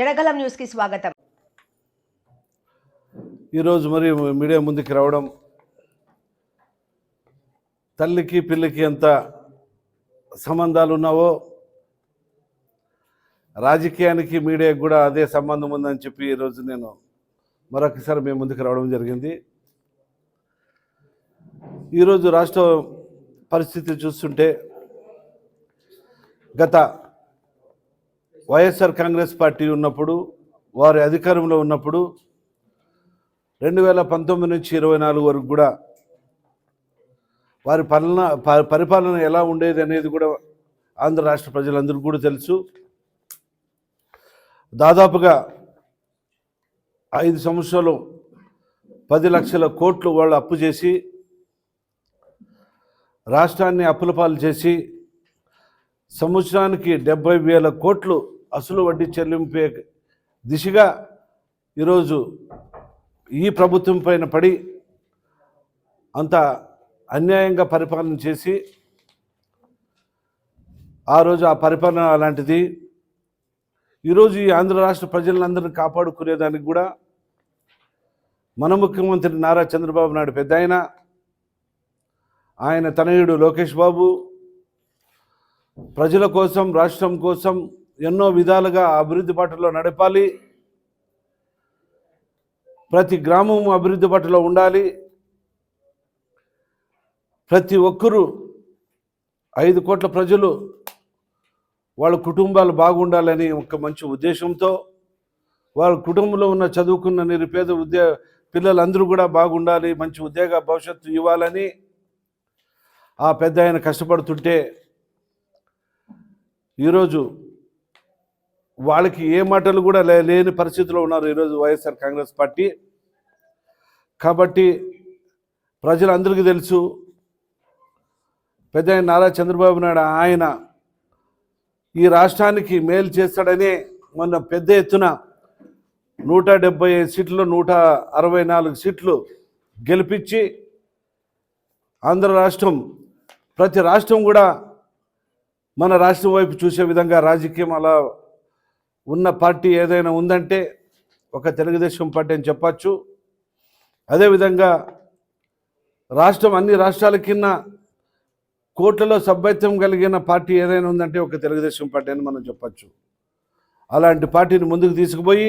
జడగలం న్యూస్కి స్వాగతం. ఈరోజు మరి మీడియా ముందుకు రావడం తల్లికి పిల్లికి ఎంత సంబంధాలు ఉన్నావో రాజకీయానికి మీడియాకి కూడా అదే సంబంధం ఉందని చెప్పి ఈరోజు నేను మరొకసారి మేము ముందుకు రావడం జరిగింది. ఈరోజు రాష్ట్ర పరిస్థితి చూస్తుంటే గత వైఎస్ఆర్ కాంగ్రెస్ పార్టీ ఉన్నప్పుడు వారి అధికారంలో ఉన్నప్పుడు రెండు వేల పంతొమ్మిది నుంచి ఇరవై నాలుగు వరకు కూడా వారి పాలన ప- పరిపాలన ఎలా ఉండేది అనేది కూడా ఆంధ్ర రాష్ట్ర ప్రజలందరికీ కూడా తెలుసు. దాదాపుగా ఐదు సంవత్సరాలు పది లక్షల కోట్లు వాళ్ళు అప్పు చేసి రాష్ట్రాన్ని అప్పుల పాలు చేసి సంవత్సరానికి డెబ్బై వేల కోట్లు అసలు వడ్డీ చెల్లింపే దిశగా ఈరోజు ఈ ప్రభుత్వం పైన పడి అంత అన్యాయంగా పరిపాలన చేసి ఆ రోజు ఆ పరిపాలన అలాంటిది. ఈరోజు ఈ ఆంధ్ర రాష్ట్ర ప్రజలందరినీ కాపాడుకునేదానికి కూడా మన ముఖ్యమంత్రి నారా చంద్రబాబు నాయుడు పెద్ద ఆయన ఆయన తనయుడు లోకేష్ బాబు ప్రజల కోసం రాష్ట్రం కోసం ఎన్నో విధాలుగా అభివృద్ధి బాటలో నడపాలి. ప్రతి గ్రామం అభివృద్ధి బాటలో ఉండాలి. ప్రతి ఒక్కరూ ఐదు కోట్ల ప్రజలు వాళ్ళ కుటుంబాలు బాగుండాలని ఒక మంచి ఉద్దేశంతో వాళ్ళ కుటుంబంలో ఉన్న చదువుకున్న నిరుపేద ఉద్యో పిల్లలందరూ కూడా బాగుండాలి మంచి ఉద్యోగ భవిష్యత్తు ఇవ్వాలని ఆ పెద్ద ఆయన కష్టపడుతుంటే ఈరోజు వాళ్ళకి ఏ మాటలు కూడా లే- లేని పరిస్థితిలో ఉన్నారు ఈరోజు వైఎస్ఆర్ కాంగ్రెస్ పార్టీ. కాబట్టి ప్రజలందరికీ తెలుసు పెద్ద నారా చంద్రబాబు నాయుడు ఆయన ఈ రాష్ట్రానికి మేలు చేస్తాడనే మొన్న పెద్ద ఎత్తున నూట డెబ్బై ఐదు సీట్లు నూట అరవై నాలుగు సీట్లు గెలిపించి ఆంధ్ర రాష్ట్రం ప్రతి రాష్ట్రం కూడా మన రాష్ట్రం వైపు చూసే విధంగా రాజకీయం అలా ఉన్న పార్టీ ఏదైనా ఉందంటే ఒక తెలుగుదేశం పార్టీ అని చెప్పచ్చు. అదేవిధంగా రాష్ట్రం అన్ని రాష్ట్రాల కింద కోట్లలో సభ్యత్వం కలిగిన పార్టీ ఏదైనా ఉందంటే ఒక తెలుగుదేశం పార్టీ అని మనం చెప్పచ్చు. అలాంటి పార్టీని ముందుకు తీసుకుపోయి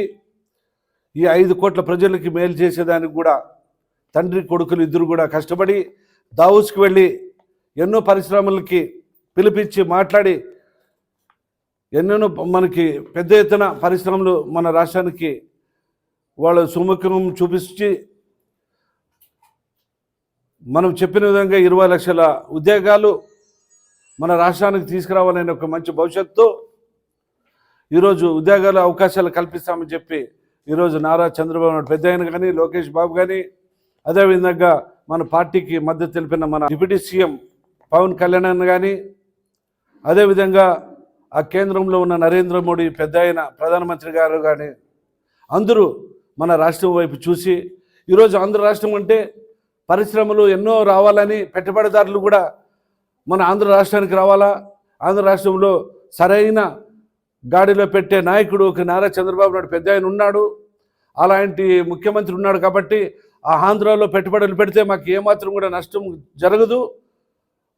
ఈ ఐదు కోట్ల ప్రజలకి మేలు చేసేదానికి కూడా తండ్రి కొడుకులు ఇద్దరు కూడా కష్టపడి దావుస్కి వెళ్ళి ఎన్నో పరిశ్రమలకి పిలిపించి మాట్లాడి ఎన్నెన్నో మనకి పెద్ద ఎత్తున పరిశ్రమలు మన రాష్ట్రానికి వాళ్ళ సుముఖం చూపించి మనం చెప్పిన విధంగా ఇరవై లక్షల ఉద్యోగాలు మన రాష్ట్రానికి తీసుకురావాలనే ఒక మంచి భవిష్యత్తు. ఈరోజు ఉద్యోగాల అవకాశాలు కల్పిస్తామని చెప్పి ఈరోజు నారా చంద్రబాబు నాయుడు పెద్ద ఆయన కానీ లోకేష్ బాబు కానీ అదేవిధంగా మన పార్టీకి మద్దతు తెలిపిన మన డిప్యూటీ సీఎం పవన్ కళ్యాణ్ కానీ అదేవిధంగా ఆ కేంద్రంలో ఉన్న నరేంద్ర మోడీ పెద్ద ఆయన ప్రధానమంత్రి గారు కానీ అందరూ మన రాష్ట్రం వైపు చూసి ఈరోజు ఆంధ్ర రాష్ట్రం అంటే పరిశ్రమలు ఎన్నో రావాలని పెట్టుబడిదారులు కూడా మన ఆంధ్ర రాష్ట్రానికి రావాలా? ఆంధ్ర రాష్ట్రంలో సరైన గాడిలో పెట్టే నాయకుడు ఒక నారా చంద్రబాబు నాయుడు పెద్ద ఆయన ఉన్నాడు. అలాంటి ముఖ్యమంత్రి ఉన్నాడు కాబట్టి ఆ ఆంధ్రాలో పెట్టుబడులు పెడితే మాకు ఏమాత్రం కూడా నష్టం జరగదు.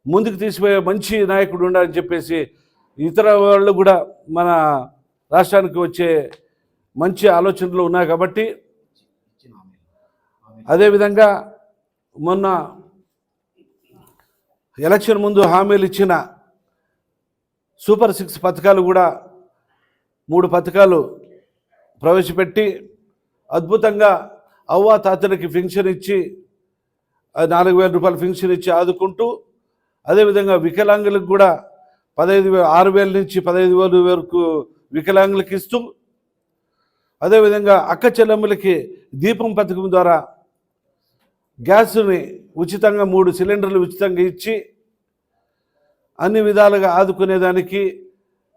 ముందుకు తీసిపోయే మంచి నాయకుడు ఉండాలని చెప్పేసి ఇతర వాళ్ళు కూడా మన రాష్ట్రానికి వచ్చే మంచి ఆలోచనలు ఉన్నాయి కాబట్టి అదేవిధంగా మొన్న ఎలక్షన్ ముందు హామీలు ఇచ్చిన సూపర్ సిక్స్ పథకాలు కూడా మూడు పథకాలు ప్రవేశపెట్టి అద్భుతంగా అవ్వా తాతలకి పెన్షన్ ఇచ్చి నాలుగు వేల రూపాయల ఫింక్షన్ ఇచ్చి ఆదుకుంటూ అదేవిధంగా వికలాంగులకు కూడా పదహైదు వే ఆరు వేల నుంచి పదహైదు వేల వరకు వికలాంగులకు ఇస్తూ అదేవిధంగా అక్క చెల్లెమ్మలకి దీపం పథకం ద్వారా గ్యాస్ని ఉచితంగా మూడు సిలిండర్లు ఉచితంగా ఇచ్చి అన్ని విధాలుగా ఆదుకునేదానికి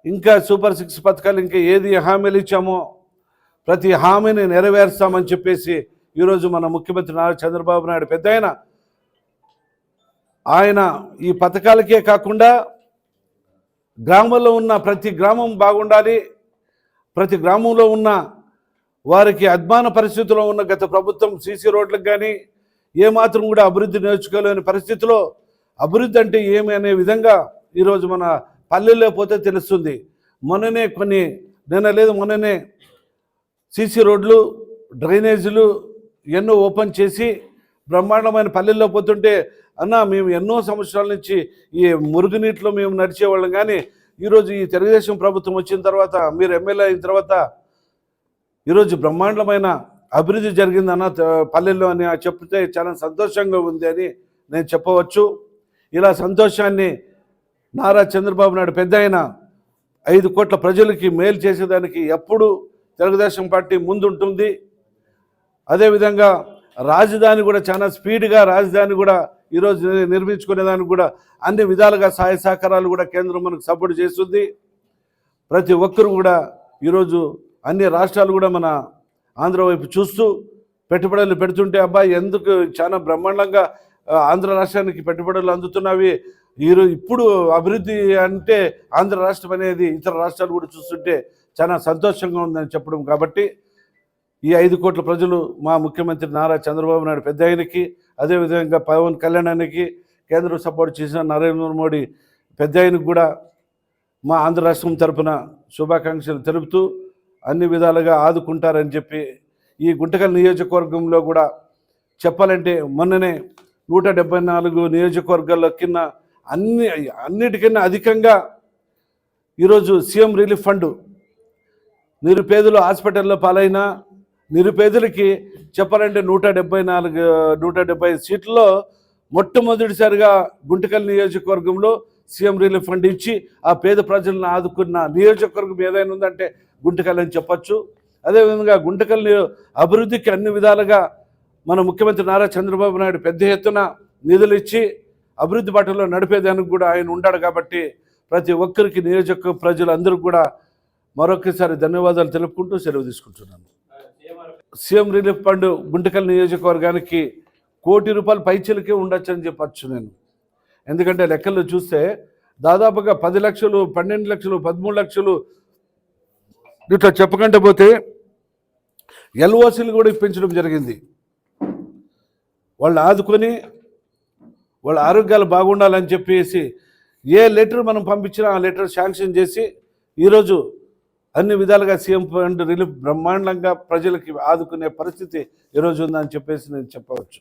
ఇంకా సూపర్ సిక్స్ పథకాలు ఇంకా ఏది హామీలు ఇచ్చామో ప్రతి హామీని నెరవేరుస్తామని చెప్పేసి ఈరోజు మన ముఖ్యమంత్రి నారా చంద్రబాబు నాయుడు పెద్ద ఆయన ఈ పథకాలకే కాకుండా గ్రామంలో ఉన్న ప్రతి గ్రామం బాగుండాలి. ప్రతి గ్రామంలో ఉన్న వారికి అద్మాన పరిస్థితిలో ఉన్న గత ప్రభుత్వం సీసీ రోడ్లకు కానీ ఏమాత్రం కూడా అభివృద్ధి నేర్చుకోలేని పరిస్థితిలో అభివృద్ధి అంటే ఏమి అనే విధంగా ఈరోజు మన పల్లెల్లో పోతే తెలుస్తుంది. మొన్ననే కొన్ని నిన్న లేదు మొన్ననే సీసీ రోడ్లు డ్రైనేజీలు ఎన్నో ఓపెన్ చేసి బ్రహ్మాండమైన పల్లెల్లో పోతుంటే అన్న మేము ఎన్నో సంవత్సరాల నుంచి ఈ మురుగునీటిలో మేము నడిచేవాళ్ళం కానీ ఈరోజు ఈ తెలుగుదేశం ప్రభుత్వం వచ్చిన తర్వాత మీరు ఎమ్మెల్యే అయిన తర్వాత ఈరోజు బ్రహ్మాండమైన అభివృద్ధి జరిగిందన్న పల్లెల్లో అని చెప్తే చాలా సంతోషంగా ఉంది అని నేను చెప్పవచ్చు. ఇలా సంతోషాన్ని నారా చంద్రబాబు నాయుడు పెద్ద అయిన ఐదు కోట్ల ప్రజలకి మేలు చేసేదానికి ఎప్పుడు తెలుగుదేశం పార్టీ ముందుంటుంది. అదేవిధంగా రాజధాని కూడా చాలా స్పీడ్గా రాజధాని కూడా ఈరోజు నిర్మించుకునేదానికి కూడా అన్ని విధాలుగా సహాయ సహకారాలు కూడా కేంద్రం మనకు సపోర్ట్ చేస్తుంది. ప్రతి ఒక్కరు కూడా ఈరోజు అన్ని రాష్ట్రాలు కూడా మన ఆంధ్ర వైపు చూస్తూ పెట్టుబడులు పెడుతుంటే అబ్బాయి ఎందుకు చాలా బ్రహ్మాండంగా ఆంధ్ర రాష్ట్రానికి పెట్టుబడులు అందుతున్నవి? ఈరోజు ఇప్పుడు అభివృద్ధి అంటే ఆంధ్ర రాష్ట్రం అనేది ఇతర రాష్ట్రాలు కూడా చూస్తుంటే చాలా సంతోషంగా ఉందని చెప్పడం కాబట్టి ఈ ఐదు కోట్ల ప్రజలు మా ముఖ్యమంత్రి నారా చంద్రబాబు నాయుడు పెద్ద ఆయనకి అదేవిధంగా పవన్ కళ్యాణానికి కేంద్రం సపోర్ట్ చేసిన నరేంద్ర మోడీ పెద్ద ఆయనకు కూడా మా ఆంధ్ర రాష్ట్రం తరపున శుభాకాంక్షలు తెలుపుతూ అన్ని విధాలుగా ఆదుకుంటారని చెప్పి ఈ గుంటకల్ నియోజకవర్గంలో కూడా చెప్పాలంటే మొన్ననే నూట డెబ్బై నాలుగు నియోజకవర్గాల్లో కింద అన్ని అన్నిటికన్నా అధికంగా ఈరోజు సీఎం రిలీఫ్ ఫండ్ నిరుపేదలు హాస్పిటల్లో పాలైనా నిరుపేదలకి చెప్పాలంటే నూట డెబ్బై నాలుగు నూట డెబ్బై సీట్లలో మొట్టమొదటిసారిగా గుంటకల్ నియోజకవర్గంలో సీఎం రిలీఫ్ ఫండ్ ఇచ్చి ఆ పేద ప్రజలను ఆదుకున్న నియోజకవర్గం ఏదైనా ఉందంటే గుంటకల్ అని చెప్పచ్చు. అదేవిధంగా గుంటకల్ అభివృద్ధికి అన్ని విధాలుగా మన ముఖ్యమంత్రి నారా చంద్రబాబు నాయుడు పెద్ద ఎత్తున నిధులు ఇచ్చి అభివృద్ధి బాటలో నడిపేదానికి కూడా ఆయన ఉండాడు కాబట్టి ప్రతి ఒక్కరికి నియోజక ప్రజలందరూ కూడా మరొకసారి ధన్యవాదాలు తెలుపుకుంటూ సెలవు తీసుకుంటున్నాను. సీఎం రిలీఫ్ ఫండ్ గుంటకల్ నియోజకవర్గానికి కోటి రూపాయలు పైచలకే ఉండొచ్చు అని చెప్పచ్చు నేను. ఎందుకంటే లెక్కల్లో చూస్తే దాదాపుగా పది లక్షలు పన్నెండు లక్షలు పదమూడు లక్షలు ఇట్లా చెప్పకుండా పోతే ఎల్ఓసీలు కూడా ఇప్పించడం జరిగింది. వాళ్ళు ఆదుకొని వాళ్ళ ఆరోగ్యాలు బాగుండాలని చెప్పేసి ఏ లెటర్ మనం పంపించినా ఆ లెటర్ శాంక్షన్ చేసి ఈరోజు అన్ని విధాలుగా సీఎం ఫండ్ రిలీఫ్ బ్రహ్మాండంగా ప్రజలకి ఆదుకునే పరిస్థితి ఈరోజు ఉందని చెప్పేసి నేను చెప్పవచ్చు.